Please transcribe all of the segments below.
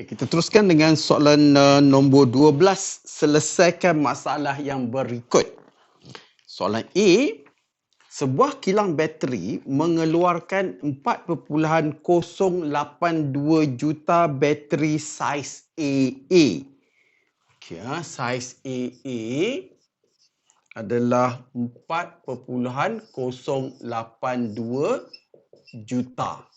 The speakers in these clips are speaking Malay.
Okay, kita teruskan dengan soalan uh, nombor 12. Selesaikan masalah yang berikut. Soalan A. Sebuah kilang bateri mengeluarkan 4.082 juta bateri saiz AA. Okay, ha, saiz AA adalah 4.082 juta.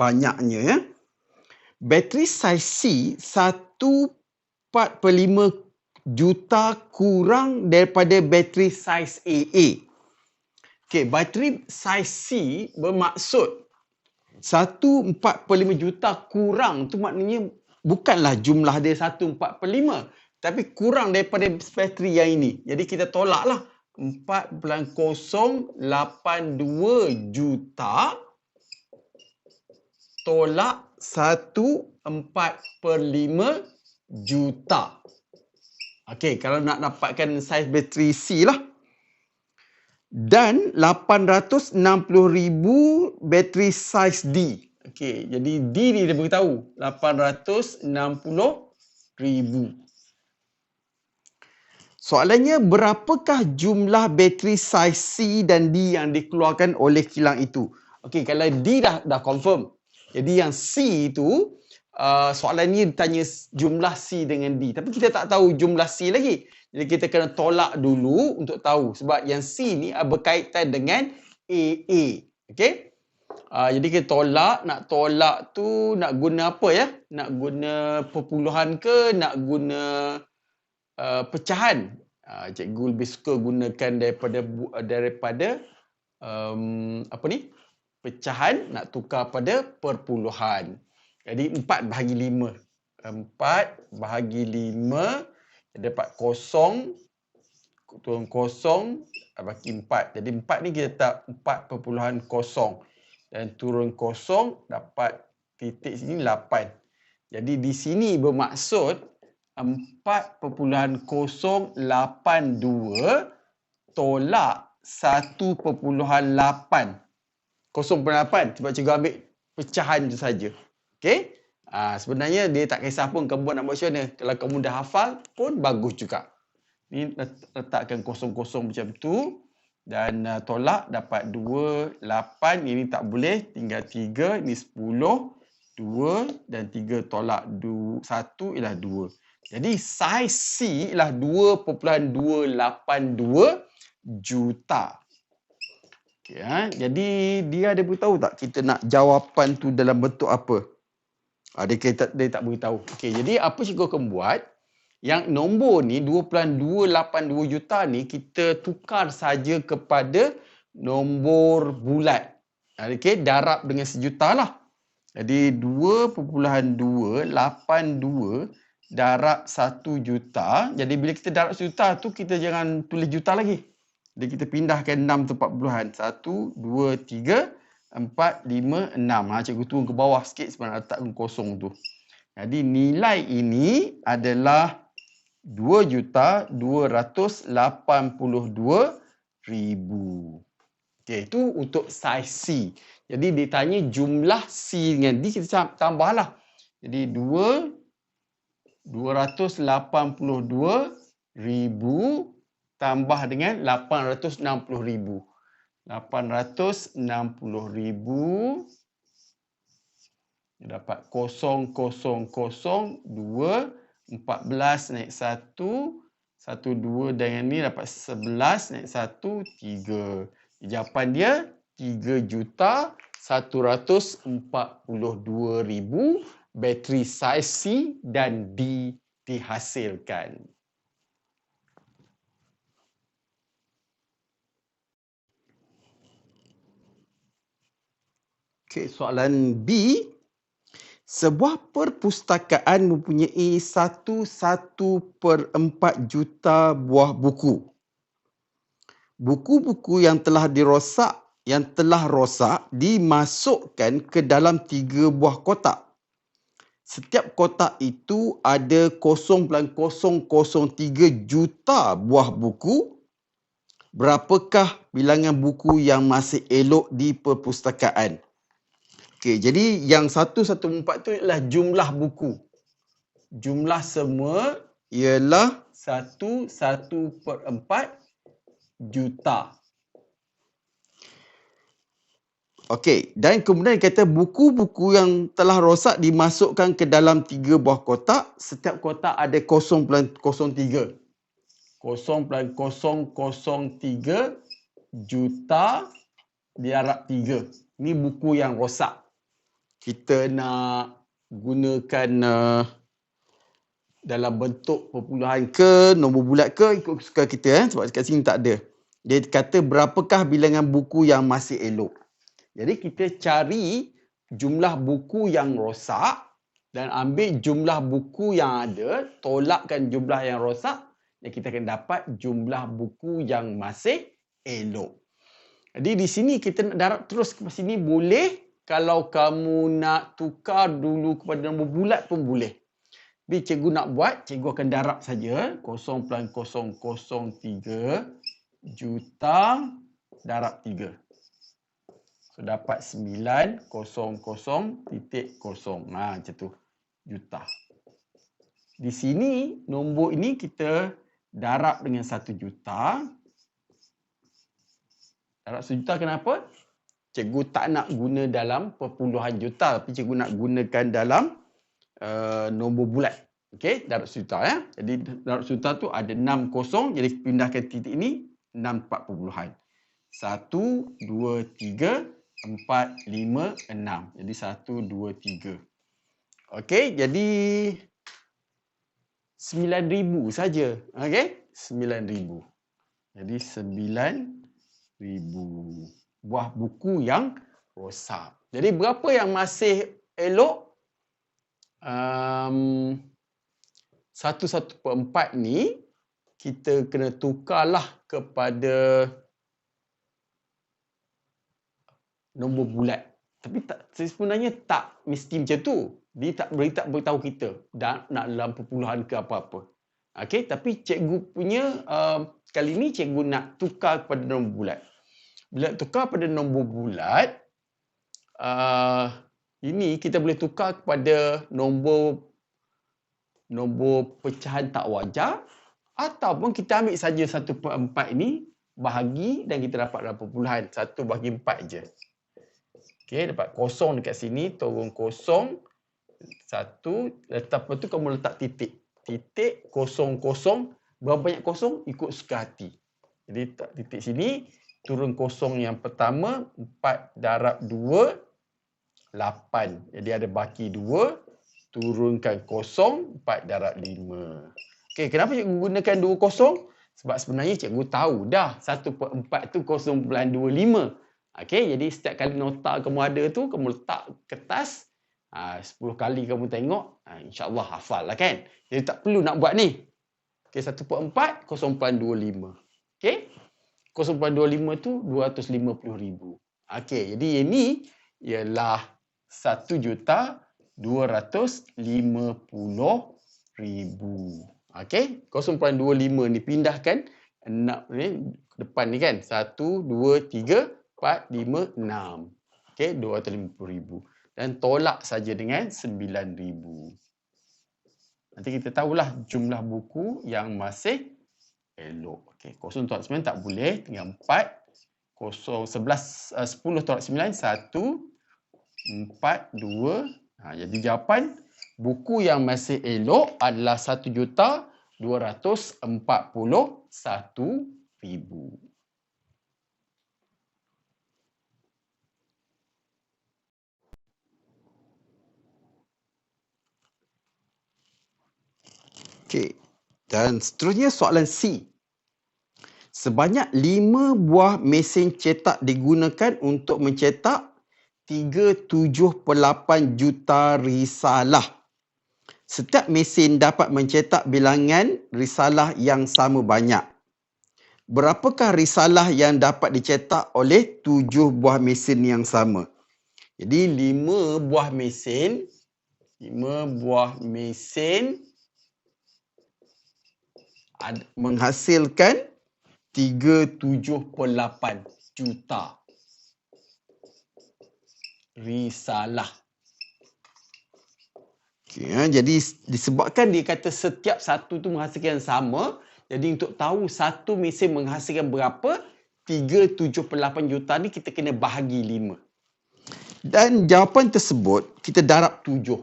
Banyaknya ya. Bateri saiz C 1.45 juta kurang daripada bateri saiz AA. Okey, bateri saiz C bermaksud 1.45 juta kurang tu maknanya bukanlah jumlah dia 1.45 tapi kurang daripada bateri yang ini. Jadi kita tolaklah 4.082 juta tolak 1.45 juta. Okey, kalau nak dapatkan saiz bateri C lah dan 860,000 bateri saiz D. Okey, jadi D ni dia beritahu 860,000. Soalannya berapakah jumlah bateri saiz C dan D yang dikeluarkan oleh kilang itu? Okey, kalau D dah dah confirm. Jadi yang C itu uh, soalan ni tanya jumlah C dengan D. Tapi kita tak tahu jumlah C lagi. Jadi kita kena tolak dulu untuk tahu sebab yang C ni berkaitan dengan AA. Okey? Uh, jadi kita tolak, nak tolak tu nak guna apa ya? Nak guna perpuluhan ke, nak guna uh, pecahan? Uh, cikgu lebih suka gunakan daripada daripada um, apa ni? Pecahan nak tukar pada perpuluhan. Jadi 4 bahagi 5. 4 bahagi 5 dapat kosong turun kosong bagi empat. Jadi empat ni kita tak empat perpuluhan kosong. Dan turun kosong dapat titik sini lapan. Jadi di sini bermaksud empat perpuluhan kosong lapan dua tolak satu perpuluhan lapan. Kosong lapan. Sebab cikgu ambil pecahan tu saja. Okay? Ha, sebenarnya dia tak kisah pun kamu buat nak buat macam mana. Kalau kamu dah hafal pun bagus juga. Ni letakkan kosong-kosong macam tu. Dan uh, tolak dapat 2, 8. Ini tak boleh. Tinggal 3. Ini 10. 2 dan 3 tolak 2, 1 ialah 2. Jadi saiz C ialah 2.282 juta. Okay, ha? Jadi dia ada beritahu tak kita nak jawapan tu dalam bentuk apa? Uh, dia, dia, dia tak beritahu. Okey, jadi apa cikgu akan buat? Yang nombor ni 2.282 juta ni kita tukar saja kepada nombor bulat. Okey, darab dengan sejuta lah. Jadi 2.282 darab 1 juta. Jadi bila kita darab sejuta tu kita jangan tulis juta lagi. Jadi kita pindahkan 6 tu 4 puluhan. 1, 2, 3, 4, 5, 6. Ha, cikgu turun ke bawah sikit sebenarnya letak letakkan kosong tu. Jadi nilai ini adalah RM2,282,000. Okey, itu untuk saiz C. Jadi ditanya jumlah C dengan D kita tambahlah. Jadi 2 282 ribu tambah dengan lapan ratus enam puluh ribu. 860,000 dapat 0, 0, 0, 2, 14 naik 1, 1, 2 dengan ni dapat 11 naik 1, 3. Jawapan dia 3 juta 142 ribu bateri saiz C dan D dihasilkan. Okay, soalan B. Sebuah perpustakaan mempunyai satu satu per empat juta buah buku. Buku-buku yang telah dirosak, yang telah rosak dimasukkan ke dalam tiga buah kotak. Setiap kotak itu ada 0.003 juta buah buku. Berapakah bilangan buku yang masih elok di perpustakaan? Okey, jadi yang 114 tu ialah jumlah buku. Jumlah semua ialah 1 1 per 4 juta. Okey, dan kemudian kata buku-buku yang telah rosak dimasukkan ke dalam tiga buah kotak. Setiap kotak ada 0.03. 0.003 juta diharap tiga. Ini buku yang rosak kita nak gunakan uh, dalam bentuk perpuluhan ke, nombor bulat ke, ikut suka kita eh. Sebab kat sini tak ada. Dia kata berapakah bilangan buku yang masih elok. Jadi kita cari jumlah buku yang rosak dan ambil jumlah buku yang ada, tolakkan jumlah yang rosak dan kita akan dapat jumlah buku yang masih elok. Jadi di sini kita nak darab terus ke sini boleh kalau kamu nak tukar dulu kepada nombor bulat pun boleh. Tapi cikgu nak buat, cikgu akan darab saja 0.003 juta darab 3. So dapat 900 titik kosong. Ha, macam tu. Juta. Di sini nombor ini kita darab dengan 1 juta. Darab 1 juta kenapa? Cikgu tak nak guna dalam perpuluhan juta tapi cikgu nak gunakan dalam uh, nombor bulat. Okey, darab juta ya. Jadi darab juta tu ada 6 kosong jadi pindahkan titik ini 6 4 perpuluhan. 1 2 3 4 5 6. Jadi 1 2 3. Okey, jadi 9000 saja. Okey? 9000. Jadi 9000 buah buku yang rosak. Jadi berapa yang masih elok? Um, satu satu per empat ni kita kena tukarlah kepada nombor bulat. Tapi tak, sebenarnya tak mesti macam tu. Dia tak beri tak beritahu kita dan nak dalam perpuluhan ke apa-apa. Okey, tapi cikgu punya uh, kali ni cikgu nak tukar kepada nombor bulat bila tukar pada nombor bulat, uh, ini kita boleh tukar kepada nombor nombor pecahan tak wajar ataupun kita ambil saja 1 per 4 ini bahagi dan kita dapat dalam perpuluhan 1 bahagi 4 je. Okey, dapat kosong dekat sini, turun kosong. Satu, letak apa tu kamu letak titik. Titik, kosong, kosong. Berapa banyak kosong? Ikut suka hati. Jadi titik sini, turun kosong yang pertama 4 darab 2 8 jadi ada baki 2 turunkan kosong 4 darab 5 okey kenapa cikgu gunakan 2 kosong? Sebab sebenarnya cikgu tahu dah 1 per 4 tu 0.25 okey jadi setiap kali nota kamu ada tu kamu letak kertas ha, 10 kali kamu tengok ha, insyaallah hafal lah kan? Jadi tak perlu nak buat ni. Okey 1 per 4 0.25 okey 0.25 tu 250 ribu. Okey, jadi ini ialah 1 juta 250 ribu. Okey, 0.25 ni pindahkan nak ni depan ni kan. 1 2 3 4 5 6. Okey, 250 ribu. Dan tolak saja dengan 9 ribu. Nanti kita tahulah jumlah buku yang masih elok. Okey, kosong tolak sembilan tak boleh. Tinggal empat. Kosong sebelas, uh, sepuluh tolak sembilan. Satu, empat, dua. Ha, jadi jawapan buku yang masih elok adalah satu juta dua ratus empat puluh satu ribu. Okey. Dan seterusnya soalan C. Sebanyak lima buah mesin cetak digunakan untuk mencetak 378 juta risalah. Setiap mesin dapat mencetak bilangan risalah yang sama banyak. Berapakah risalah yang dapat dicetak oleh tujuh buah mesin yang sama? Jadi lima buah mesin, lima buah mesin menghasilkan 378 juta. risalah. Okay, ha, jadi disebabkan dia kata setiap satu tu menghasilkan sama, jadi untuk tahu satu mesin menghasilkan berapa, 378 juta ni kita kena bahagi 5. Dan jawapan tersebut kita darab 7.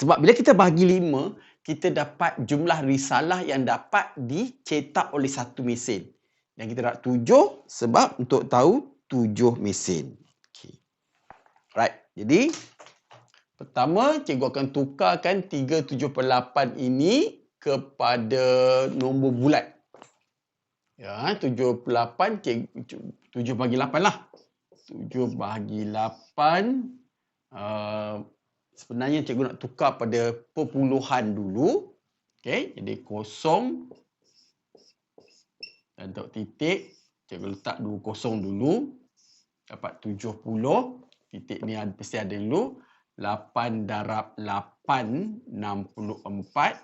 Sebab bila kita bahagi 5, kita dapat jumlah risalah yang dapat dicetak oleh satu mesin. Dan kita darab 7 sebab untuk tahu 7 mesin. Okay. Right. Jadi Pertama, cikgu akan tukarkan 378 ini kepada nombor bulat. Ya, 78, cikgu, 7 bagi 8 lah. 7 bagi 8. Uh, sebenarnya cikgu nak tukar pada perpuluhan dulu. Okay, jadi kosong. Dan untuk titik, cikgu letak dua kosong dulu. Dapat 70. Titik ni mesti ada dulu. 8 darab 8, 64.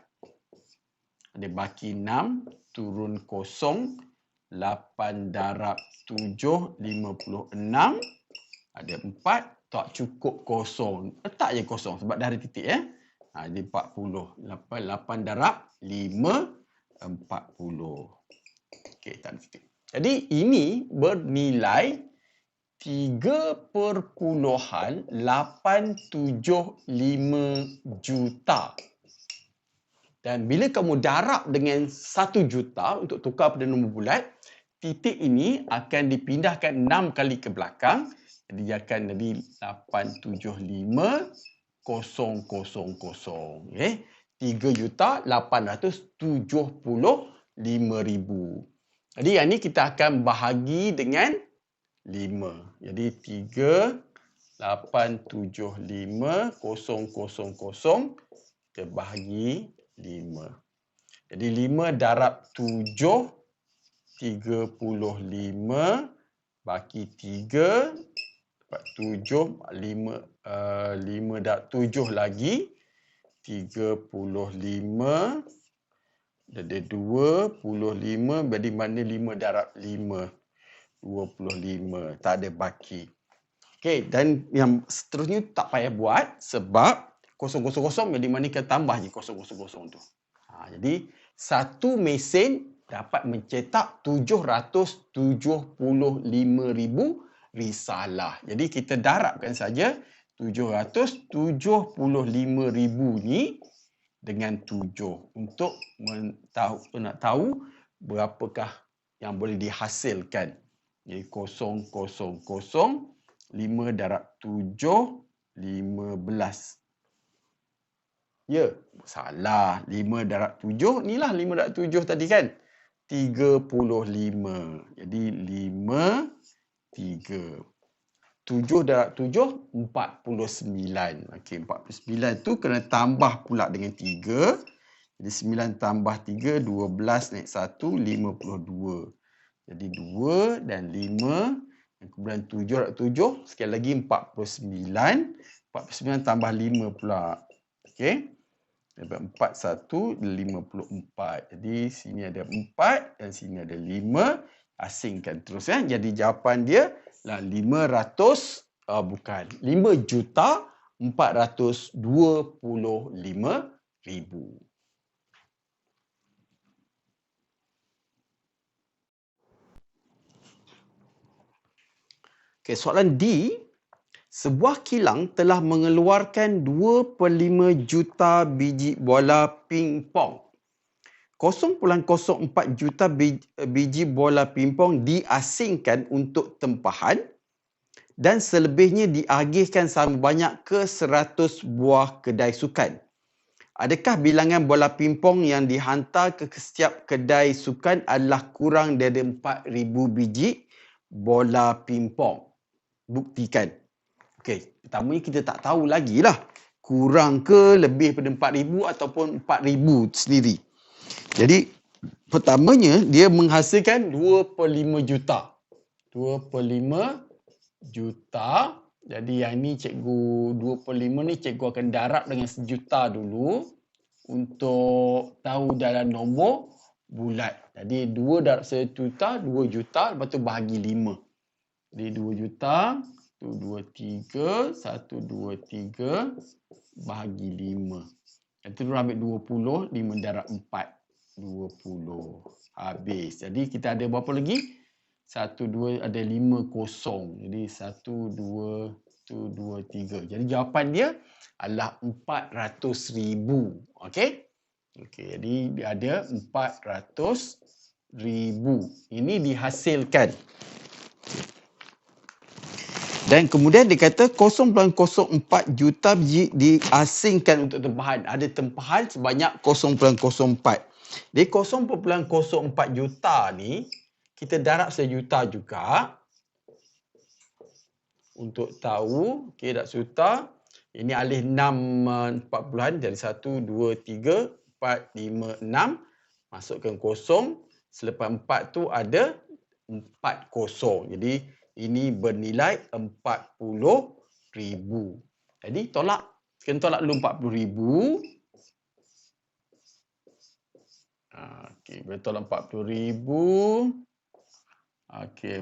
Ada baki 6, turun kosong. 8 darab 7, 56. Ada 4, tak cukup kosong. Letak je kosong sebab ada titik. Eh? Ha, jadi 40. 8, 8 darab 5, 40. Okey, tak titik. Jadi ini bernilai 3.875 juta. Dan bila kamu darab dengan 1 juta untuk tukar pada nombor bulat, titik ini akan dipindahkan 6 kali ke belakang. Jadi dia akan jadi 875 kosong kosong kosong. Okay. 3 juta 875 ribu. Jadi yang ini kita akan bahagi dengan 5. Jadi 3, 8, 7, 5, 0, 0, 0, kita bahagi 5. Jadi 5 darab 7, 35, baki 3, dapat 7, 5, uh, 5 darab 7 lagi, 35, ada 25, jadi mana 5 darab 5? 25. Tak ada baki. Okey, dan yang seterusnya tak payah buat sebab kosong kosong kosong jadi mana kita tambah je kosong kosong kosong tu. Ha, jadi satu mesin dapat mencetak 775,000 risalah. Jadi kita darabkan saja 775,000 ni dengan 7 untuk tahu nak tahu berapakah yang boleh dihasilkan jadi kosong, kosong, kosong. Lima darab tujuh, lima belas. Ya, salah. Lima darab tujuh, inilah lima darab tujuh tadi kan. Tiga puluh lima. Jadi lima, tiga. Tujuh darab tujuh, empat puluh sembilan. Okey, empat puluh sembilan tu kena tambah pula dengan tiga. Jadi sembilan tambah tiga, dua belas naik satu, lima puluh dua. Jadi 2 dan 5. Dan kemudian 7 7. Sekali lagi 49. 49 tambah 5 pula. Okey. Dapat 4, 1, 54. Jadi sini ada 4 dan sini ada 5. Asingkan terus. Ya. Jadi jawapan dia lah 500. Uh, bukan. 5 juta 425 ribu. Okay, soalan D. Sebuah kilang telah mengeluarkan 2.5 juta biji bola pingpong. 0.04 juta biji bola pingpong diasingkan untuk tempahan dan selebihnya diagihkan sama banyak ke 100 buah kedai sukan. Adakah bilangan bola pingpong yang dihantar ke setiap kedai sukan adalah kurang dari 4,000 biji bola pingpong? buktikan. Okey, pertamanya kita tak tahu lagi lah kurang ke lebih daripada 4000 ataupun 4000 sendiri. Jadi pertamanya dia menghasilkan 2.5 juta. 2.5 juta. Jadi yang ni cikgu 2.5 ni cikgu akan darab dengan sejuta dulu untuk tahu dalam nombor bulat. Jadi 2 darab sejuta, 2 juta lepas tu bahagi 5. Jadi 2 juta, Satu, dua, tiga. Satu, dua, tiga. Bahagi lima. Nanti dulu ambil dua puluh. Lima darab empat. Dua puluh. Habis. Jadi kita ada berapa lagi? Satu, dua, ada lima kosong. Jadi satu, dua, satu, dua, tiga. Jadi jawapan dia adalah empat ratus ribu. Okey? Okey, jadi dia ada empat ratus ribu. Ini dihasilkan. Dan kemudian dia kata 0.04 juta biji diasingkan untuk tempahan. Ada tempahan sebanyak 0.04. Jadi 0.04 juta ni kita darab sejuta juga. Untuk tahu, okey tak juta. Ini alih 6 40-an jadi 1 2 3 4 5 6 masukkan kosong selepas 4 tu ada 4 kosong. Jadi ini bernilai 40 ribu. Jadi tolak. Kena tolak dulu 40 ribu. Okey, boleh tolak 40 ribu. Okey,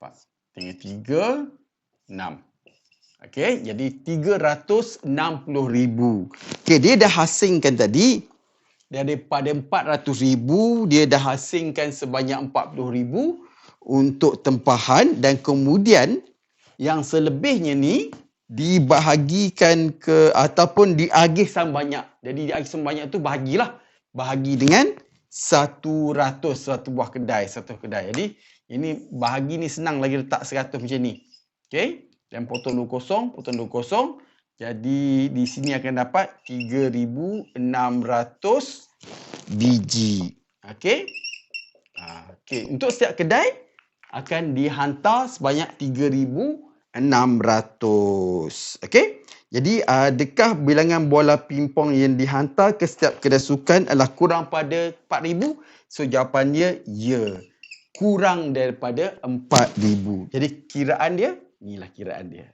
4 tinggal 3, 6. Okey, jadi 360 ribu. Okey, dia dah hasingkan tadi. Daripada 400 ribu, dia dah hasingkan sebanyak 40 ribu untuk tempahan dan kemudian yang selebihnya ni dibahagikan ke ataupun diagih banyak. Jadi diagih banyak tu bahagilah. Bahagi dengan 100 satu buah kedai, satu kedai. Jadi ini bahagi ni senang lagi letak 100 macam ni. Okey. Dan potong dua kosong, potong dua kosong. Jadi di sini akan dapat 3600 biji. Okey. Ha, okey, untuk setiap kedai akan dihantar sebanyak 3600. Okey? Jadi adakah bilangan bola pingpong yang dihantar ke setiap kedai sukan adalah kurang pada 4000? So jawapannya ya. Kurang daripada 4000. Jadi kiraan dia inilah kiraan dia.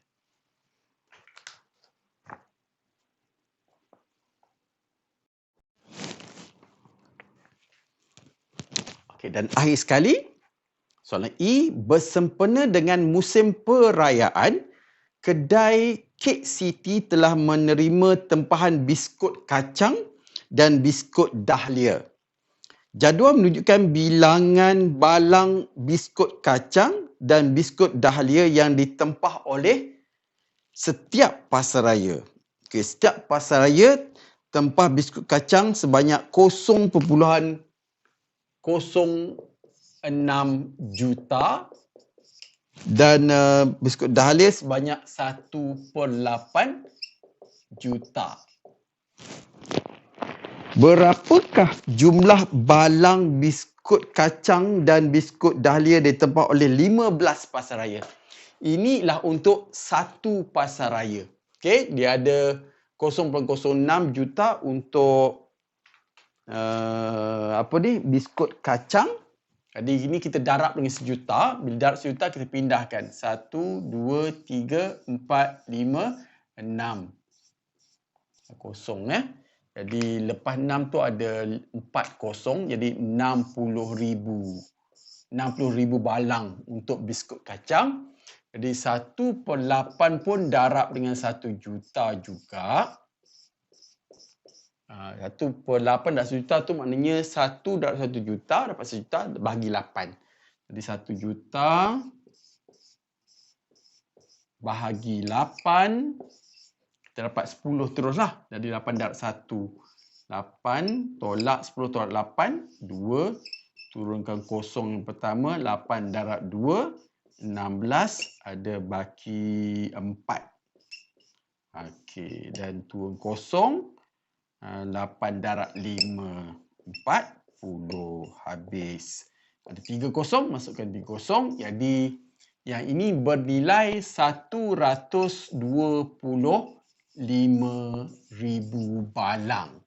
Okey dan akhir sekali Soalan E, bersempena dengan musim perayaan, kedai Cake City telah menerima tempahan biskut kacang dan biskut dahlia. Jadual menunjukkan bilangan balang biskut kacang dan biskut dahlia yang ditempah oleh setiap pasaraya. Okay, setiap pasaraya tempah biskut kacang sebanyak 0.0 6 juta dan uh, biskut dahlia sebanyak 1.8 juta. Berapakah jumlah balang biskut kacang dan biskut dahlia ditempah oleh 15 pasaraya? Inilah untuk satu pasaraya. Okey, dia ada 0.06 juta untuk uh, apa ni? biskut kacang jadi ini kita darab dengan sejuta. Bila darab sejuta kita pindahkan. Satu, dua, tiga, empat, lima, enam. Kosong eh. Jadi lepas enam tu ada empat kosong. Jadi enam puluh ribu. Enam puluh ribu balang untuk biskut kacang. Jadi satu per lapan pun darab dengan satu juta juga. Ah, satu per lapan dah sejuta tu maknanya satu darab satu juta dapat sejuta bagi lapan. Jadi satu juta bahagi lapan kita dapat sepuluh teruslah. Jadi lapan darab satu. Lapan tolak sepuluh tolak lapan. Dua. Turunkan kosong yang pertama. Lapan darab dua. Enam belas. Ada baki empat. Okey. Dan turun kosong. 8 darab 5 40 habis. Ada 3 kosong masukkan 3 kosong. Jadi yang ini bernilai 125 ribu balang.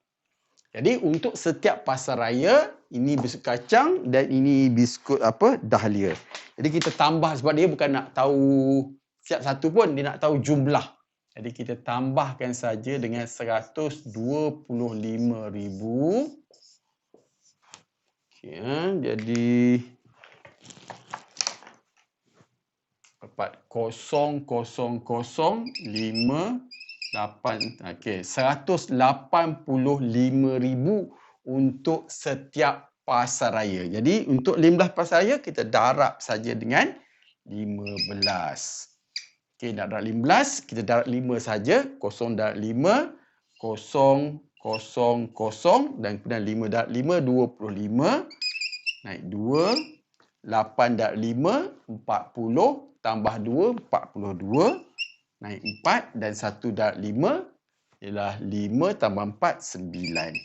Jadi untuk setiap pasaraya ini biskut kacang dan ini biskut apa dahlia. Jadi kita tambah sebab dia bukan nak tahu setiap satu pun dia nak tahu jumlah jadi kita tambahkan saja dengan 125,000. Okay, ha? Jadi dapat kosong kosong kosong lima lapan okey seratus lapan puluh lima ribu untuk setiap pasaraya. Jadi untuk 15 pasaraya kita darab saja dengan 15. Okey, dah darat 15, kita darat 5 saja, 0 darat 5, 0, 0, dan kemudian 5 darat 5, 25, naik 2, 8 darat 5, 40, tambah 2, 42, naik 4, dan 1 darat 5, ialah 5 tambah 4, 9.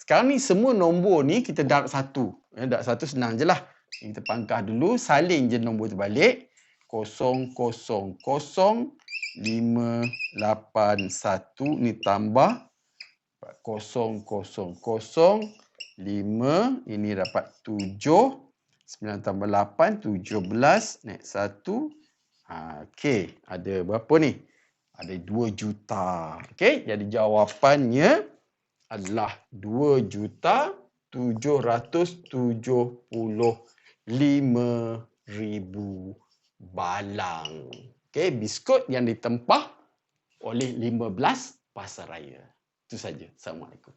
Sekarang ni semua nombor ni kita darat 1. Ya, darat 1 senang je lah. Kita pangkah dulu, saling je nombor tu balik. 0081 ni tambah. 0005 ini dapat 7 9 tambah 8 17 naik 1 ha, okey. Ada berapa ni? Ada 2 juta. Okey jadi jawapannya adalah 2 juta 775 ribu balang. Okey, biskut yang ditempah oleh 15 pasaraya. Itu saja. Assalamualaikum.